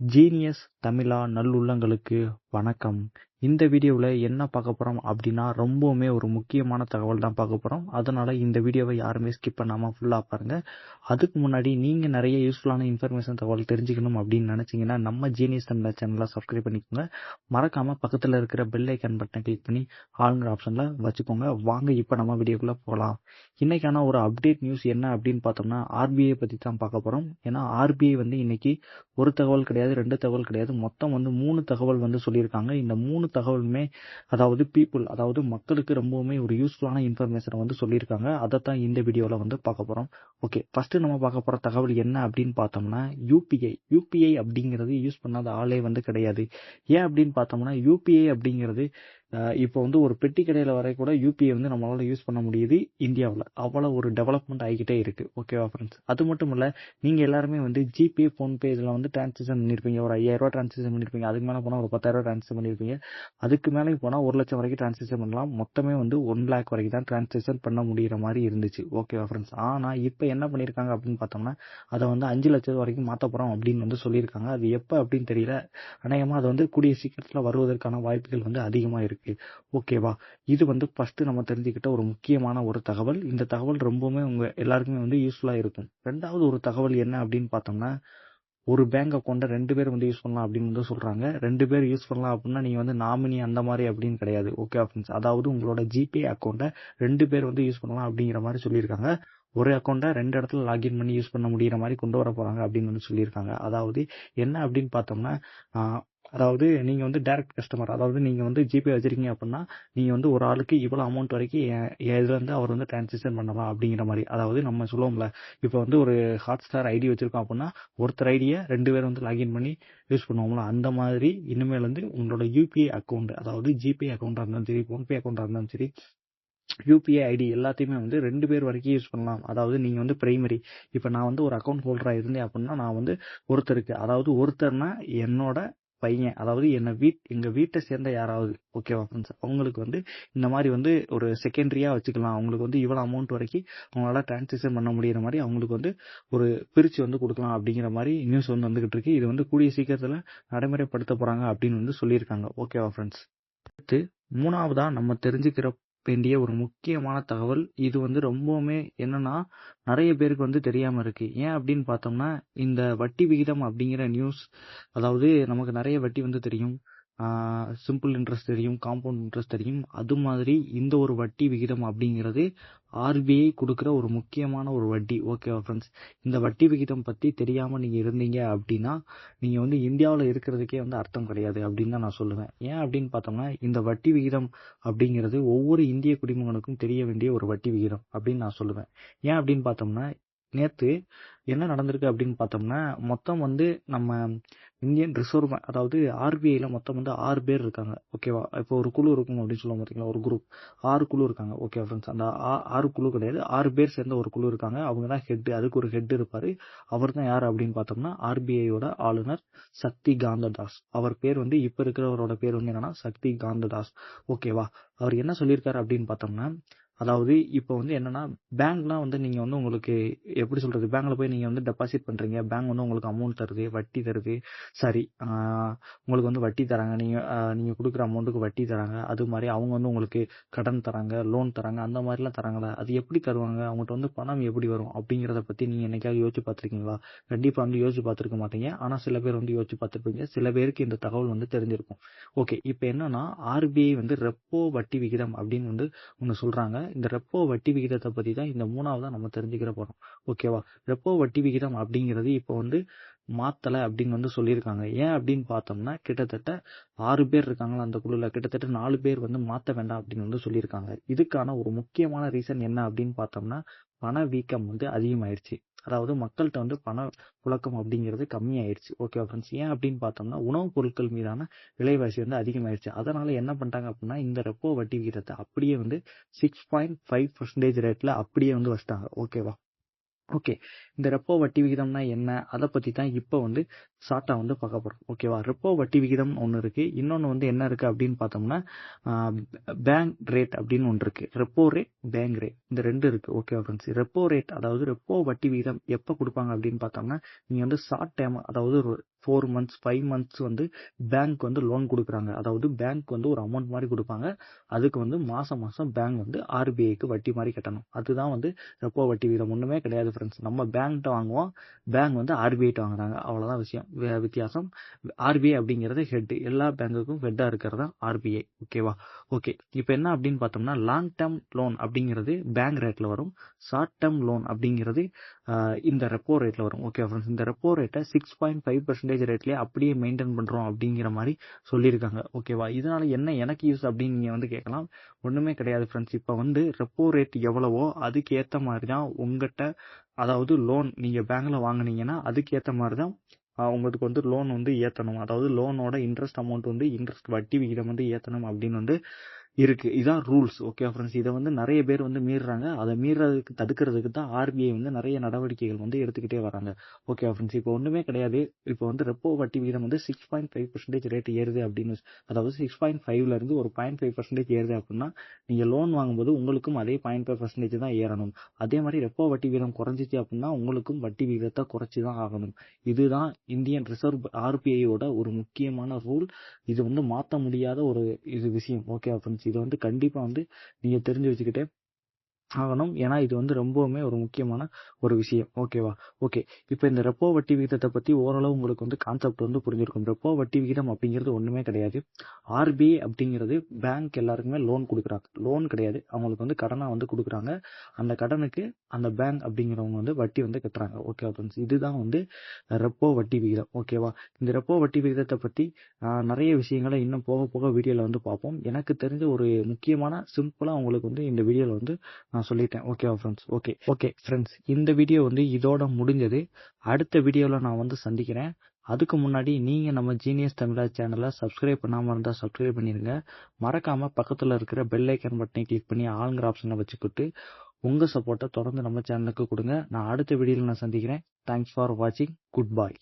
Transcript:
Genius தமிழா நல்லுள்ளங்களுக்கு வணக்கம். இந்த வீடியோவில் என்ன பார்க்க போகிறோம் அப்படின்னா ரொம்பவுமே ஒரு முக்கியமான தகவல் தான் பார்க்க போகிறோம் அதனால் இந்த வீடியோவை யாருமே ஸ்கிப் பண்ணாமல் ஃபுல்லாக பாருங்கள் அதுக்கு முன்னாடி நீங்கள் நிறைய யூஸ்ஃபுல்லான இன்ஃபர்மேஷன் தகவல் தெரிஞ்சுக்கணும் அப்படின்னு நினச்சிங்கன்னா நம்ம ஜீனியஸ் தமிழா சேனலை சப்ஸ்கிரைப் பண்ணிக்கோங்க. மறக்காமல் பக்கத்தில் இருக்கிற பெல் ஐக்கன் பட்டனை கிளிக் பண்ணி ஆளுங்கிற ஆப்ஷனில் வச்சுக்கோங்க. வாங்க இப்போ நம்ம வீடியோக்குள்ளே போகலாம் இன்றைக்கான ஒரு அப்டேட் நியூஸ் என்ன அப்படின்னு பார்த்தோம்னா ஆர்பிஐ பற்றி தான் பார்க்க போகிறோம் ஏன்னா ஆர்பிஐ வந்து இன்னைக்கு ஒரு தகவல் கிடையாது ரெண்டு தகவல் கிடையாது. மொத்தம் வந்து மூணு தகவல் வந்து சொல்லியிருக்காங்க. இந்த மூணு தகவலுமே அதாவது பீப்புள் அதாவது மக்களுக்கு ரொம்பவுமே ஒரு யூஸ்ஃபுல்லான இன்ஃபர்மேஷனை வந்து சொல்லியிருக்காங்க. அதை தான் இந்த வீடியோவில் வந்து பார்க்க போகிறோம் ஓகே ஃபஸ்ட்டு நம்ம பார்க்க போகிற தகவல் என்ன அப்படின்னு பார்த்தோம்னா யூபிஐ யூபிஐ அப்படிங்கிறது யூஸ் பண்ணாத ஆளே வந்து கிடையாது. ஏன் அப்படின்னு பார்த்தோம்னா யூபிஐ அப்படிங்கிறது இப்போ வந்து ஒரு பெட்டி கடையில் வரை கூட யூபிஐ வந்து நம்மளால் யூஸ் பண்ண முடியுது இந்தியாவில். அவ்வளோ ஒரு டெவலப்மெண்ட் ஆகிக்கிட்டே இருக்குது ஓகேவா ஃப்ரெண்ட்ஸ் அது மட்டும் இல்லை நீங்கள் எல்லாருமே வந்து ஜிபே ஃபோன்பே இதில் வந்து டிரான்சாக்ஷன் பண்ணியிருப்பீங்க ஒரு ஐயாயிரரூவா டிரான்சாக்ஷன் பண்ணியிருப்பீங்க அதுக்கு மேலே போனால் ஒரு பத்தாயிரரூவா டிரான்சாக்ஷன் பண்ணியிருப்பீங்க அதுக்கு மேலே போனால் ஒரு லட்சம் வரைக்கும் டிரான்சாக்ஷன் பண்ணலாம். மொத்தமே வந்து ஒன் லேக் வரைக்கும் தான் டிரான்சாக்ஷன் பண்ண முடிகிற மாதிரி இருந்துச்சு. ஓகேவா ஃப்ரெண்ட்ஸ் ஆனால் இப்போ என்ன பண்ணியிருக்காங்க அப்படின்னு பார்த்தோம்னா அதை வந்து அஞ்சு லட்சம் வரைக்கும் மாற்ற போகிறோம் அப்படின்னு வந்து சொல்லியிருக்காங்க. அது எப்போ அப்படின்னு தெரியல. அநேகமாக அது வந்து கூடிய சீக்கிரத்தில் வருவதற்கான வாய்ப்புகள் வந்து அதிகமாக இருக்குது இருக்கு. ஓகேவா இது வந்து ஃபர்ஸ்ட் நம்ம தெரிஞ்சுக்கிட்ட ஒரு முக்கியமான ஒரு தகவல். இந்த தகவல் ரொம்பவுமே உங்க எல்லாருக்குமே வந்து யூஸ்ஃபுல்லா இருக்கும். ரெண்டாவது ஒரு தகவல் என்ன அப்படின்னு பார்த்தோம்னா ஒரு பேங்க் அக்கௌண்ட்டை ரெண்டு பேர் வந்து யூஸ் பண்ணலாம் அப்படின்னு வந்து சொல்றாங்க. ரெண்டு பேர் யூஸ் பண்ணலாம் அப்படின்னா நீங்க வந்து நாமினி அந்த மாதிரி அப்படின்னு கிடையாது. ஓகே ஃப்ரெண்ட்ஸ் அதாவது உங்களோட ஜிபே அக்கௌண்ட்டை ரெண்டு பேர் வந்து யூஸ் பண்ணலாம் அப்படிங்கிற மாதிரி சொல்லியிருக்காங்க. ஒரு அக்கௌண்ட்டை ரெண்டு இடத்துல லாகின் பண்ணி யூஸ் பண்ண முடிகிற மாதிரி கொண்டு வர போகிறாங்க அப்படின்னு வந்து சொல்லியிருக்காங்க. அதாவது என்ன அப்படின்னு பார்த்தோம்னா அதாவது நீங்கள் வந்து டேரக்ட் கஸ்டமர் அதாவது நீங்கள் வந்து ஜிபே வச்சுருக்கீங்க அப்படின்னா நீங்கள் வந்து ஒரு ஆளுக்கு இவ்வளோ அமௌண்ட் வரைக்கும் இதில் அவர் வந்து டிரான்சாக்ஷன் பண்ணலாம் அப்படிங்கிற மாதிரி. அதாவது நம்ம சொல்லுவோம்ல இப்போ வந்து ஒரு ஹாட் ஸ்டார் ஐடி வச்சுருக்கோம் அப்படின்னா ஒருத்தர் ஐடியை ரெண்டு பேர் வந்து லாகின் பண்ணி யூஸ் பண்ணுவோம்ல அந்த மாதிரி இனிமேல் வந்து உங்களோட யூபிஐ அக்கௌண்ட் அதாவது ஜிபே அக்கௌண்ட்டாக இருந்தாலும் சரி ஃபோன்பே அக்கௌண்ட்டாக இருந்தாலும் சரி யூபிஐ ஐடி எல்லாத்தையுமே வந்து ரெண்டு பேர் வரைக்கும் யூஸ் பண்ணலாம். அதாவது நீங்கள் வந்து பிரைமரி இப்போ நான் வந்து ஒரு அக்கௌண்ட் ஹோல்டராக இருந்தேன் அப்படின்னா நான் வந்து ஒருத்தருக்கு அதாவது ஒருத்தர்னா என்னோட பையன் அதாவது என்ன வீட் எங்கள் வீட்டை சேர்ந்த யாராவது ஓகேவா ஃப்ரெண்ட்ஸ் அவங்களுக்கு வந்து இந்த மாதிரி வந்து ஒரு செகண்டரியாக வச்சுக்கலாம். அவங்களுக்கு வந்து இவ்வளோ அமௌண்ட் வரைக்கும் அவங்களால டிரான்சாக்ஷன் பண்ண முடியிற மாதிரி அவங்களுக்கு வந்து ஒரு பிரித்து வந்து கொடுக்கலாம் அப்படிங்கிற மாதிரி நியூஸ் வந்து வந்துகிட்டு இருக்கு. இது வந்து கூடிய சீக்கிரத்தில் நடைமுறைப்படுத்த போகிறாங்க அப்படின்னு வந்து சொல்லியிருக்காங்க. ஓகேவா ஃப்ரெண்ட்ஸ் அடுத்து மூணாவதாக நம்ம தெரிஞ்சுக்கிற வேண்டிய ஒரு முக்கியமான தகவல். இது வந்து ரொம்பவுமே என்னன்னா நிறைய பேருக்கு வந்து தெரியாம இருக்கு. ஏன் அப்படின்னு பார்த்தோம்னா இந்த வட்டி விகிதம் அப்படிங்கிற நியூஸ் அதாவது நமக்கு நிறைய வட்டி வந்து தெரியும். சிம்பிள் இன்ட்ரெஸ்ட் தெரியும் காம்பவுண்ட் இன்ட்ரெஸ்ட் தெரியும். அது மாதிரி இந்த ஒரு வட்டி விகிதம் அப்படிங்கிறது ஆர்பிஐ கொடுக்குற ஒரு முக்கியமான ஒரு வட்டி. ஓகேவா ஃப்ரெண்ட்ஸ் இந்த வட்டி விகிதம் பற்றி தெரியாமல் நீங்கள் இருந்தீங்க அப்படின்னா நீங்கள் வந்து இந்தியாவில் இருக்கிறதுக்கே வந்து அர்த்தம் கிடையாது அப்படின்னு தான் நான் சொல்லுவேன். ஏன் அப்படின்னு பார்த்தோம்னா இந்த வட்டி விகிதம் அப்படிங்கிறது ஒவ்வொரு இந்திய குடிமகனுக்கும் தெரிய வேண்டிய ஒரு வட்டி விகிதம் அப்படின்னு நான் சொல்லுவேன். ஏன் அப்படின்னு பார்த்தோம்னா நேற்று என்ன நடந்திருக்கு அப்படின்னு பார்த்தோம்னா மொத்தம் வந்து நம்ம இந்தியன் ரிசர்வ் பேங்க் அதாவது ஆர்பிஐயில் மொத்தம் வந்து ஆறு பேர் இருக்காங்க. ஓகேவா இப்போ ஒரு குழு இருக்கும் அப்படின்னு சொல்லுவோம் பார்த்தீங்களா ஒரு குரூப் ஆறு குழு இருக்காங்க. ஓகே ஃப்ரெண்ட்ஸ் அந்த ஆறு குழு கிடையாது. ஆறு பேர் சேர்ந்த ஒரு குழு இருக்காங்க. அவங்க தான் ஹெட் அதுக்கு ஒரு ஹெட் இருப்பார். அவர் தான் யார் அப்படின்னு பார்த்தோம்னா ஆர்பிஐயோட ஆளுநர் சக்தி காந்ததாஸ் அவர் பேர் வந்து இப்போ இருக்கிறவரோட பேர் வந்து என்னன்னா சக்தி காந்ததாஸ் ஓகேவா அவர் என்ன சொல்லியிருக்காரு அப்படின்னு பார்த்தோம்னா அதாவது இப்போ வந்து என்னன்னா பேங்க்லாம் வந்து நீங்கள் வந்து உங்களுக்கு எப்படி சொல்கிறது பேங்க்கில் போய் நீங்கள் வந்து டெபாசிட் பண்ணுறீங்க பேங்க் வந்து உங்களுக்கு அமௌண்ட் தருது வட்டி தருது. சரி உங்களுக்கு வந்து வட்டி தராங்க. நீங்கள் நீங்கள் கொடுக்குற அமௌண்ட்டுக்கு வட்டி தராங்க. அது மாதிரி அவங்க வந்து உங்களுக்கு கடன் தராங்க லோன் தராங்க. அந்த மாதிரிலாம் தராங்களா? அது எப்படி தருவாங்க? அவங்ககிட்ட வந்து பணம் எப்படி வரும்? அப்படிங்கிறத பற்றி நீங்கள் என்னைக்காவது யோசிச்சு பார்த்துருக்கீங்களா? கண்டிப்பாக வந்து யோசிச்சு பார்த்துருக்க மாட்டீங்க. ஆனால் சில பேர் வந்து யோசிச்சு பார்த்துருப்பீங்க. சில பேருக்கு இந்த தகவல் வந்து தெரிஞ்சிருக்கும். ஓகே இப்போ என்னன்னா ஆர்பிஐ வந்து ரெப்போ வட்டி விகிதம் அப்படின்னு வந்து ஒன்று சொல்கிறாங்க இந்த ரெப்போ வட்டி விகிதத்தை பற்றி தான் இந்த மூணாவதாக நம்ம தெரிஞ்சுக்கிற போகிறோம் ஓகேவா ரெப்போ வட்டி விகிதம் அப்படிங்கிறது இப்போ வந்து மாற்றலை அப்படின்னு வந்து சொல்லியிருக்காங்க. ஏன் அப்படின்னு பார்த்தோம்னா கிட்டத்தட்ட ஆறு பேர் இருக்காங்களா அந்த குழுவில் கிட்டத்தட்ட நாலு பேர் வந்து மாற்ற வேண்டாம் அப்படின்னு வந்து சொல்லியிருக்காங்க. இதுக்கான ஒரு முக்கியமான ரீசன் என்ன அப்படின்னு பார்த்தோம்னா பண வீக்கம் வந்து அதிகமாயிருச்சு. அதாவது மக்கள்கிட்ட வந்து பண புழக்கம் அப்படிங்கிறது கம்மியாயிருச்சு. ஓகே ஃப்ரெண்ட்ஸ் ஏன் அப்படின்னு பார்த்தோம்னா உணவுப் பொருட்கள் மீதான விலைவாசி வந்து அதிகமாயிருச்சு. அதனால என்ன பண்ணிட்டாங்க அப்படின்னா இந்த ரெப்போ வட்டி விகிதத்தை அப்படியே வந்து சிக்ஸ் பாயிண்ட் ஃபைவ் பர்சன்டேஜ் ரேட்ல அப்படியே வந்து வச்சிட்டாங்க. ஓகேவா ஓகே இந்த ரெப்போ வட்டி விகிதம்னா என்ன? அதை பற்றி தான் இப்போ வந்து ஷார்ட்டாக வந்து பார்க்க போகிறோம் ஓகேவா ரெப்போ வட்டி விகிதம் ஒன்று இருக்குது இன்னொன்று வந்து என்ன இருக்குது அப்படின்னு பார்த்தோம்னா பேங்க் ரேட் அப்படின்னு ஒன்று இருக்குது ரெப்போ ரேட் பேங்க் ரேட் இந்த ரெண்டு இருக்குது ஓகே ஃப்ரெண்ட்ஸ் ரெப்போ ரேட் அதாவது ரெப்போ வட்டி விகிதம் எப்போ கொடுப்பாங்க அப்படின்னு பார்த்தோம்னா நீங்கள் வந்து ஷார்ட் டைம் அதாவது ஒரு ஃபோர் மந்த்ஸ் ஃபைவ் மந்த்ஸ் வந்து பேங்க் வந்து லோன் கொடுக்குறாங்க. அதாவது பேங்க் வந்து ஒரு அமௌண்ட் மாதிரி கொடுப்பாங்க. அதுக்கு வந்து மாதம் மாதம் பேங்க் வந்து ஆர்பிஐக்கு வட்டி மாதிரி கட்டணும். அதுதான் வந்து ரெப்போ வட்டி வீதம். ஒன்றுமே கிடையாது ஃப்ரெண்ட்ஸ் நம்ம பேங்க்கிட்ட வாங்குவோம். பேங்க் வந்து ஆர்பிஐட்ட வாங்குறாங்க. அவ்வளோதான் விஷயம். வே- வித்தியாசம். ஆர்பிஐ அப்படிங்கிறது ஹெட் எல்லா பேங்குக்கும் ஹெட்டாக இருக்கிறது தான் ஆர்பிஐ ஓகேவா ஓகே இப்போ என்ன அப்படின்னு பார்த்தோம்னா லாங் டேர்ம் லோன் அப்படிங்கிறது பேங்க் ரேட்டில் வரும். ஷார்ட் டேர்ம் லோன் அப்படிங்கிறது இந்த ரெப்போ ரேட்டில் வரும். ஓகே ஃப்ரெண்ட்ஸ் இந்த ரெப்போ ரேட்டை six point five percent percentage ரேட்லேயே அப்படியே மெயின்டைன் பண்ணுறோம் அப்படிங்கிற மாதிரி சொல்லியிருக்காங்க. ஓகேவா இதனால் என்ன எனக்கு யூஸ் அப்படின்னு நீங்கள் வந்து கேட்கலாம். ஒன்றுமே கிடையாது ஃப்ரெண்ட்ஸ் இப்போ வந்து ரெப்போ ரேட் எவ்வளவோ அதுக்கேற்ற மாதிரி தான் உங்கள்கிட்ட அதாவது லோன் நீங்கள் பேங்க்கில் வாங்குனீங்கன்னா அதுக்கேற்ற மாதிரி தான் உங்களுக்கு வந்து லோன் வந்து ஏற்றணும் அதாவது லோனோட இன்ட்ரெஸ்ட் அமௌண்ட் வந்து இன்ட்ரெஸ்ட் வட்டி விகிதம் வந்து ஏற்றணும் அப்படின்னு வந்து இருக்குது இதான் ரூல்ஸ் ஓகே ஃப்ரெண்ட்ஸ் இதை வந்து நிறைய பேர் வந்து மீறுறாங்க. அதை மீறதுக்கு தடுக்கிறதுக்கு தான் ஆர்பிஐ வந்து நிறைய நடவடிக்கைகள் வந்து எடுத்துக்கிட்டே வராங்க. ஓகே ஃப்ரெண்ட்ஸ் இப்போ ஒன்றுமே கிடையாது. இப்போ வந்து ரெப்போ வட்டி விகிதம் வந்து six point five percentage rate ஏறுது அப்படின்னு அதாவது சிக்ஸ் பாயிண்ட் ஃபைவ்லேருந்து ஒரு பாயிண்ட் ஃபைவ் பர்சன்டேஜ் ஏறுது அப்படின்னா நீங்கள் லோன் வாங்கும்போது உங்களுக்கும் அதே பாயிண்ட் ஃபைவ் பர்சன்டேஜ் தான் ஏறணும். அதே மாதிரி ரெப்போ வட்டி விகிதம் குறைஞ்சிச்சு அப்படின்னா உங்களுக்கும் வட்டி விகிதத்தை குறைச்சி தான் ஆகணும். இதுதான் இந்தியன் ரிசர்வ் ஆர்பிஐயோட ஒரு முக்கியமான ரூல் இது வந்து மாற்ற முடியாத ஒரு இது விஷயம். ஓகே ஃப்ரெண்ட்ஸ் இதை வந்து கண்டிப்பா வந்து நீங்க தெரிஞ்சு வச்சுக்கிட்டே ஆகணும். ஏன்னா இது வந்து ரொம்பவுமே ஒரு முக்கியமான ஒரு விஷயம். ஓகேவா ஓகே இப்போ இந்த ரெப்போ வட்டி விகிதத்தை பற்றி ஓரளவு உங்களுக்கு வந்து கான்செப்ட் வந்து புரிஞ்சிருக்கும். ரெப்போ வட்டி விகிதம் அப்படிங்கிறது ஒன்றுமே கிடையாது. ஆர்பிஐ அப்படிங்கிறது பேங்க் எல்லாருக்குமே லோன் கொடுக்குறாங்க. லோன் கிடையாது. அவங்களுக்கு வந்து கடனாக வந்து கொடுக்குறாங்க. அந்த கடனுக்கு அந்த பேங்க் அப்படிங்கிறவங்க வந்து வட்டி வந்து கட்டுறாங்க. ஓகே ஃப்ரெண்ட்ஸ் இதுதான் வந்து ரெப்போ வட்டி விகிதம். ஓகேவா இந்த ரெப்போ வட்டி விகிதத்தை பற்றி நிறைய விஷயங்களை இன்னும் போக போக வீடியோவில் வந்து பார்ப்போம். எனக்கு தெரிஞ்ச ஒரு முக்கியமான சிம்பிளாக உங்களுக்கு வந்து இந்த வீடியோவில் வந்து நான் சொல்லிட்டேன். ஓகேவா ஃப்ரெண்ட்ஸ் ஓகே ஓகே ஃப்ரெண்ட்ஸ் இந்த வீடியோ வந்து இதோட முடிஞ்சது. அடுத்த வீடியோவில் நான் வந்து சந்திக்கிறேன். அதுக்கு முன்னாடி நீங்கள் நம்ம ஜீனியஸ் தமிழா சேனலை சப்ஸ்கிரைப் பண்ணாமல் இருந்தால் சப்ஸ்கிரைப் பண்ணிடுங்க மறக்காமல் பக்கத்தில் இருக்கிற பெல் ஐக்கன் பட்டனை கிளிக் பண்ணி ஆளுங்கிற ஆப்ஷனை வச்சுக்கிட்டு உங்கள் சப்போர்ட்டை தொடர்ந்து நம்ம சேனலுக்கு கொடுங்க. நான் அடுத்த வீடியோவில் நான் சந்திக்கிறேன். தேங்க்ஸ் ஃபார் வாட்சிங் குட் பாய்